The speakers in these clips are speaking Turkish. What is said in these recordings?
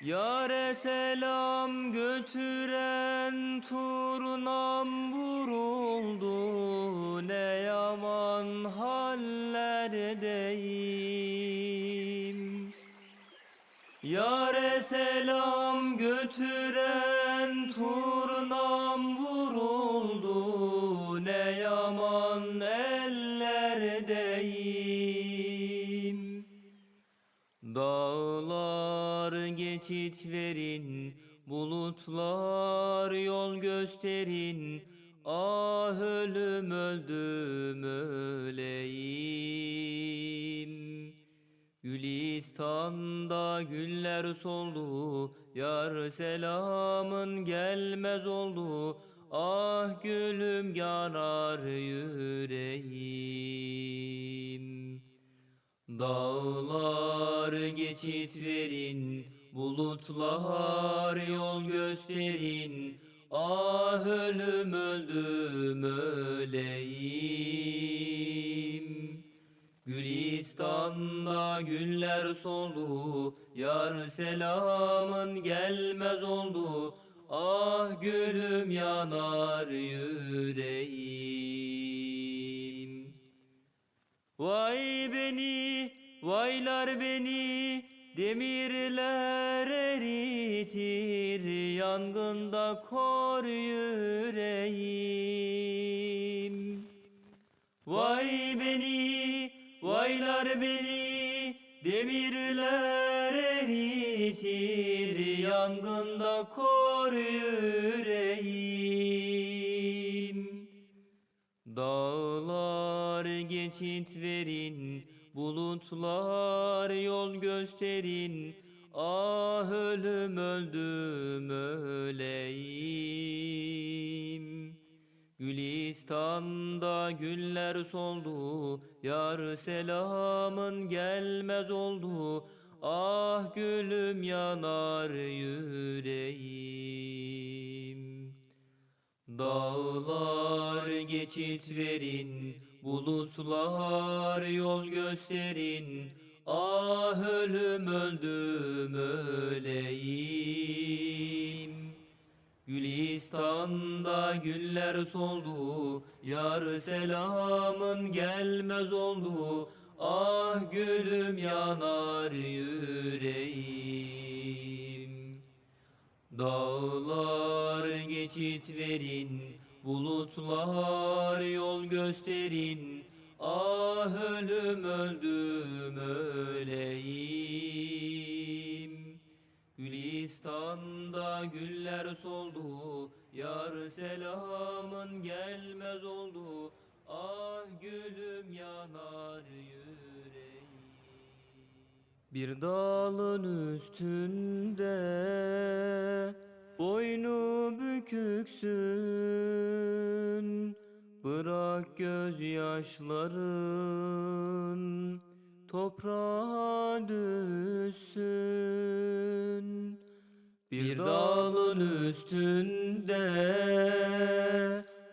Yare selam götüren turnam vuruldu. Ne yaman hallerdeyim Yare selam götüren turnam Dağlar geçit verin, bulutlar yol gösterin. Ah ölüm öldüm öleyim. Gülistan'da güller soldu, yar selamın gelmez oldu. Ah gülüm yanar yüreğim. Dağlar geçit verin, bulutlar yol gösterin. Ah ölüm öldüm öleyim. Gülistan'da güller soldu, yar selamın gelmez oldu. Ah gülüm yanar yüreğim. Vay beni, vaylar beni, demirler eritir, yangında kor yüreğim. Vay beni, vaylar beni, demirler eritir, yangında kor yüreğim. Dağlar geçit verin, bulutlar yol gösterin. Ah ölüm öldüm öleyim. Gülistan'da güller soldu, yar selamın gelmez oldu. Ah gülüm yanar yüreğim. Dağlar geçit verin, bulutlar yol gösterin. Ah ölüm öldüm öleyim. Gülistan'da güller soldu, yar selamın gelmez oldu. Ah gülüm yanar yüreğim. Dağlar geçit verin, bulutlar yol gösterin. Ah ölüm öldüm öleyim. Gülistan'da güller soldu, yar selamın gelmez oldu. Ah gülüm yanar yüreğim. Bir dağın üstünde Bırak gözyaşların toprağa düşsün. Bir dağın üstünde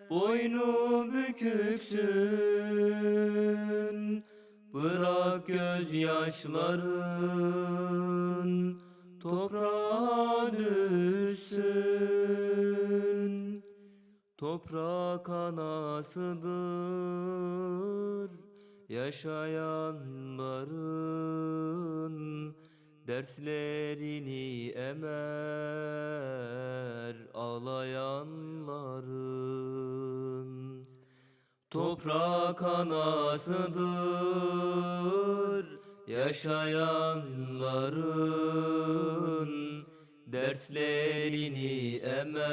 boynu büküksün. Bırak gözyaşların Toprak anasıdır yaşayanların Derslerini emer ağlayanların. Toprak anasıdır yaşayanların Dertlerini emer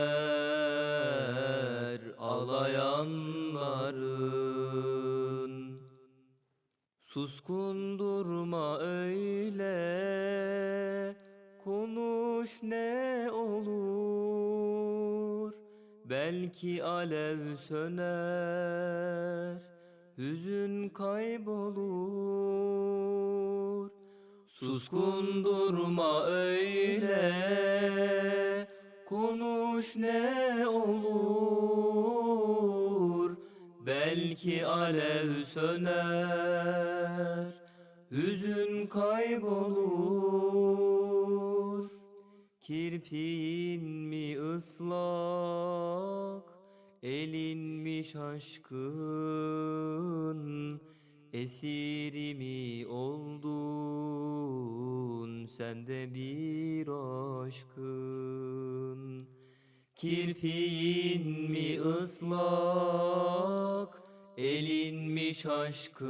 ağlayanların. Suskun durma öyle konuş ne olur. Belki alev söner hüzün kaybolur Suskun durma öyle konuş ne olur. Belki alev söner Hüzün kaybolur. Kirpiğin mi ıslak, elin mi şaşkın, esiri mi oldun, sen de bir aşkın. Kirpiğin mi ıslak, elin mi şaşkın,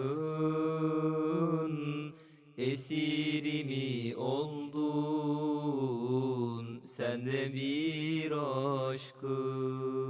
esiri mi oldun, sen de bir aşkın.